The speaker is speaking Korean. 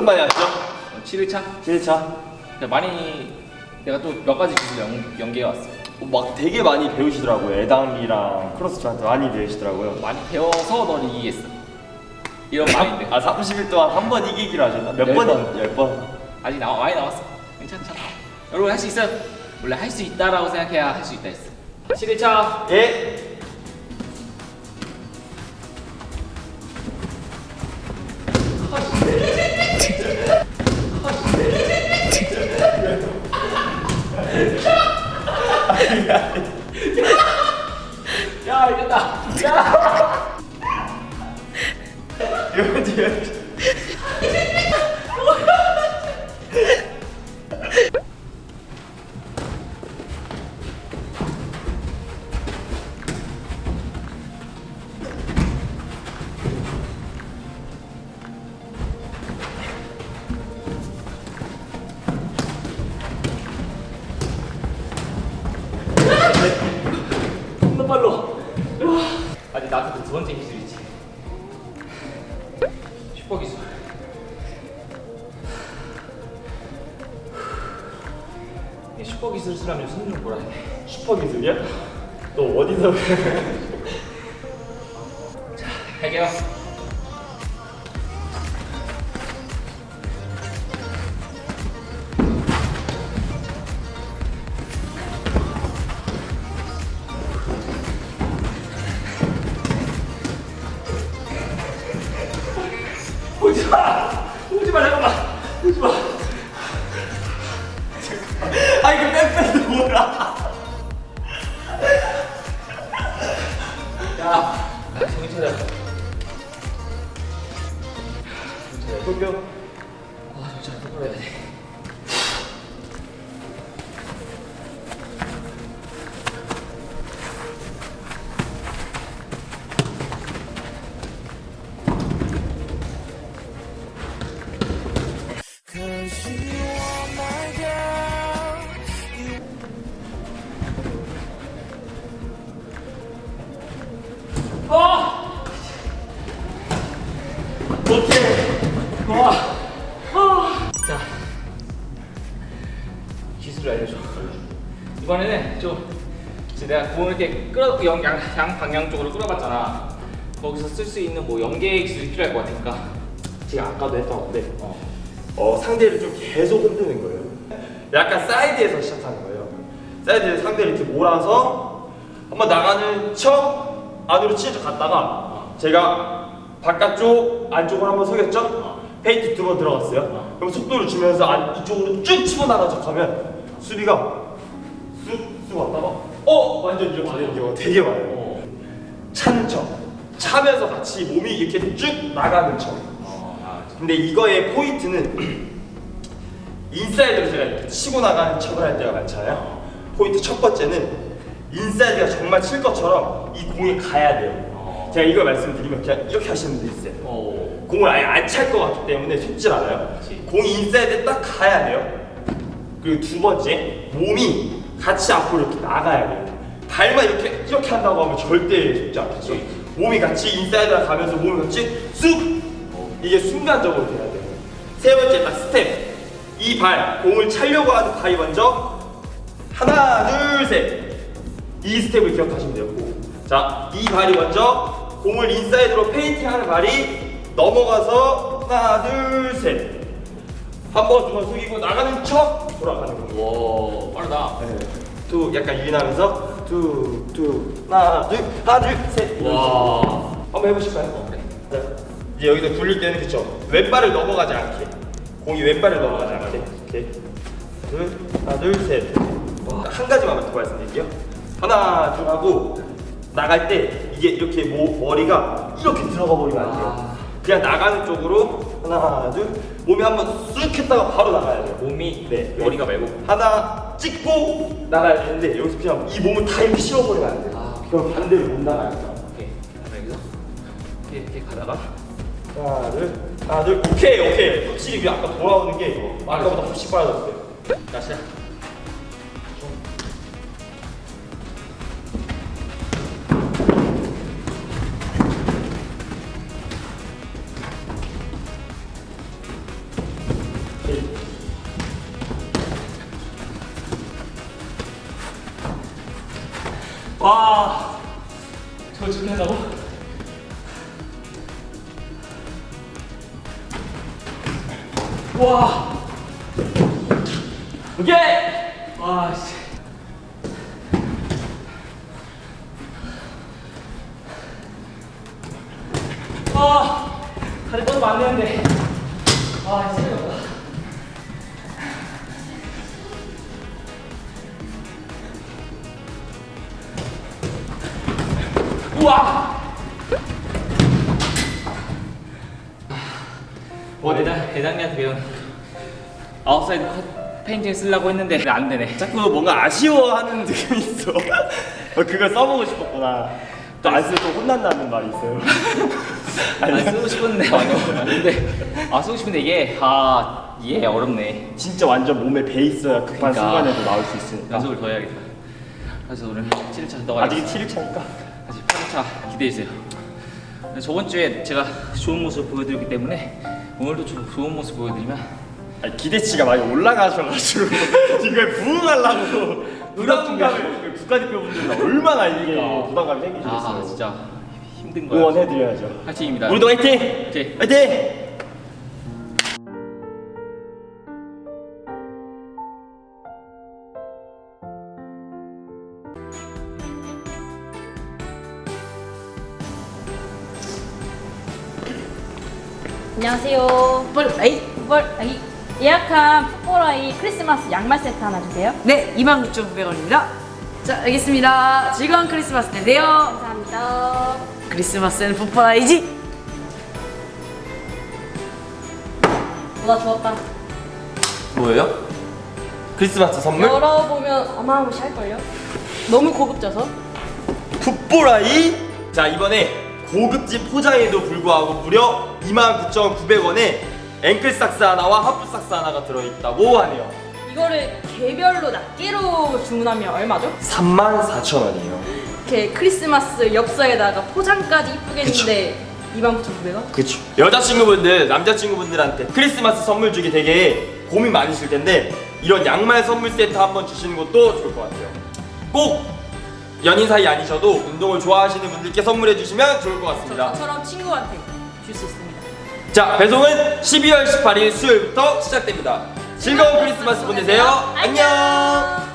오랜만에 왔죠? 7일차? 7차 많이 내가 또 몇 가지 기술 연, 연계해 왔어. 막 되게 많이 배우시더라고요 애당기랑 크로스 저한테 많이 배우시더라고요 많이 배워서 널 이기겠어. 이런 마인드. 아 30일 동안 한 번 이기기로 하셨나? 몇 열 번? 번. 열 번? 아직 나와 많이 나왔어. 괜찮아. 여러분 할 수 있어요. 원래 할 수 있다라고 생각해야 할 수 있다 했어. 7일차. 예 야 이겼다. 야. 이거 뒤에 너무 아직 나한테 그두 번째 기술이지. 슈퍼 기술. 이 슈퍼 기술 쓰려면 손좀 보라 해. 슈퍼 기술이야? 또 어디서 할게요. 잠깐만! 오지 마! 아 이거 빽빽이 뭐라 야, 정신 차려. 도쿄 아, 정신 차려. 똑바로. 오케이 와! 아! 자, 기술을 알려줘. 이번에는 좀 이제 내가 공을 이렇게 끌어 양, 양, 양 방향 쪽으로 끌어봤잖아. 거기서 쓸 수 있는 뭐 연계 기술이 필요할 것 같으니까. 제가 아까도 했던 건데 어. 어, 상대를 좀 계속 흔드는 거예요. 약간 사이드에서 시작하는 거예요. 사이드에서 상대를 이렇게 몰아서 한번 나가는 척 안으로 치져 갔다가 제가 바깥쪽 안쪽으로 한번 속였죠. 페이트 두 번 들어갔어요. 그럼 속도를 주면서 안, 이쪽으로 쭉 치고 나가는 척하면 수비가 쑥쑥 왔다가 어 완전 이렇게 되는 경우가 되게 많아요. 어. 차는 척 차면서 같이 몸이 이렇게 쭉 나가는 척. 어. 아, 근데 이거의 포인트는 인사이드로 제가 이렇게 치고 나가는 척을 할 때가 많잖아요. 포인트 첫 번째는 인사이드가 정말 칠 것처럼 이 공이 가야 돼요. 어. 제가 이걸 말씀드리면 그냥 이렇게 하시는 분들 있어요. 어. 공을 아예 안 찰 것 같기 때문에 속질 않아요. 그치. 공이 인사이드에 딱 가야 돼요. 그리고 두 번째, 몸이 같이 앞으로 이렇게 나가야 돼요. 발만 이렇게 이렇게 한다고 하면 절대 속지 않겠죠. 그치. 몸이 같이 인사이드로 가면서 몸이 같이 쑥 이게 순간적으로 돼야 돼요. 세 번째 딱 스텝. 이 발, 공을 차려고 하는 발이 먼저 하나, 둘, 셋. 이 스텝을 기억하시면 되고. 자, 이 발이 먼저 공을 인사이드로 페인팅하는 발이 넘어가서 하나, 둘, 셋. 한 번, 두 번 숙이고 나가는 척 돌아가는 겁니다. 와, 빠르다. 네. 두 약간 유인하면서 두, 두, 하나, 둘, 하나, 둘, 셋. 이런 와. 한번 해보실까요? 어, 그래. 자, 이제 여기서 굴릴 때는 그쵸 왼발을 넘어가지 않게 공이 왼발을 넘어가지 않게 이렇게 둘 하나 둘셋한 가지만 더 말씀드릴게요 하나 둘 하고 나갈 때 이게 이렇게 모, 머리가 이렇게 들어가 버리면 안 돼요 아. 그냥 나가는 쪽으로 하나 둘 몸이 한번 쑥 했다가 바로 나가야 돼요 몸이 네. 머리가 말고. 하나 찍고 나가야 되는데 여기서 그냥 이 몸을 다 이렇게 실어버리면 안 돼요 아. 그럼 반대로 못 나가요 오케이. 그다음에 여기서 이렇게, 이렇게 가다가 하나 둘 하나 둘 오케이 오케이 확실히 이게 아까 돌아오는 게 아까보다 훨씬 빨라졌어요 자 시작. 와, 저거 저렇게 한다고? 와, 오케이. 와, 씨. 아, 다리 뻗으면 안 되는데. 대장 대장님한테 배운 아웃사이드 컷 페인팅 쓰려고 했는데 안 되네. 자꾸 뭔가 아쉬워하는 느낌이 있어. 어, 그걸 써보고 싶었구나. 또 안 쓰면 또 혼난다는 말이 있어요. 안 쓰고 싶었는데 아니요. 근데 아 쓰고 싶은데 이게 아 이게 어렵네. 진짜 완전 몸에 배 있어야 급한 그러니까. 순간에도 나올 수 있으니까. 연습을 더 해야겠다. 그래서 오늘 7일차 너가 아직 7일차니까. 아직 8일차 기대해 주세요. 저번 주에 제가 좋은 모습 보여드렸기 때문에 오늘도 좀 좋은 모습 보여드리면 아니, 기대치가 많이 올라가셔가지고 지금 부응하려고 부담감을 국가대표분들은 얼마나 이게 부담감이 생기시겠어요. 아 진짜 힘든 거야. 응원해드려야죠. 파이팅입니다. 우리도 화이팅! 오케이. 화이팅! 안녕하세요. 풋볼 아이 풋볼 아이 예약한 풋볼 아이 크리스마스 양말 세트 하나 주세요. 네 29,900원입니다 자 알겠습니다 즐거운 크리스마스 되세요 감사합니다. 크리스마스는 풋볼 아이지 나 주웠다. 뭐예요? 크리스마스 선물? 열어보면 어마무시할걸요? 너무 고급져서. 풋보라이? 자 이번에 고급진 포장에도 불구하고 무려 29,900원에 앵클 삭스 하나와 하프 삭스 하나가 들어있다고 하네요. 이거를 개별로 낱개로 주문하면 얼마죠? 34,000원이에요. 이렇게 크리스마스 엽서에다가 포장까지 이쁘게 했는데 29,900원? 그쵸. 여자친구분들 남자친구분들한테 크리스마스 선물 주기 되게 고민 많으실 텐데 이런 양말 선물 세트 한번 주시는 것도 좋을 것 같아요. 꼭 연인 사이 아니셔도 운동을 좋아하시는 분들께 선물해 주시면 좋을 것 같습니다. 저처럼 친구한테 줄 수 있습니다. 자 배송은 12월 18일 수요일부터 시작됩니다. 즐거운 크리스마스 보내세요. 안녕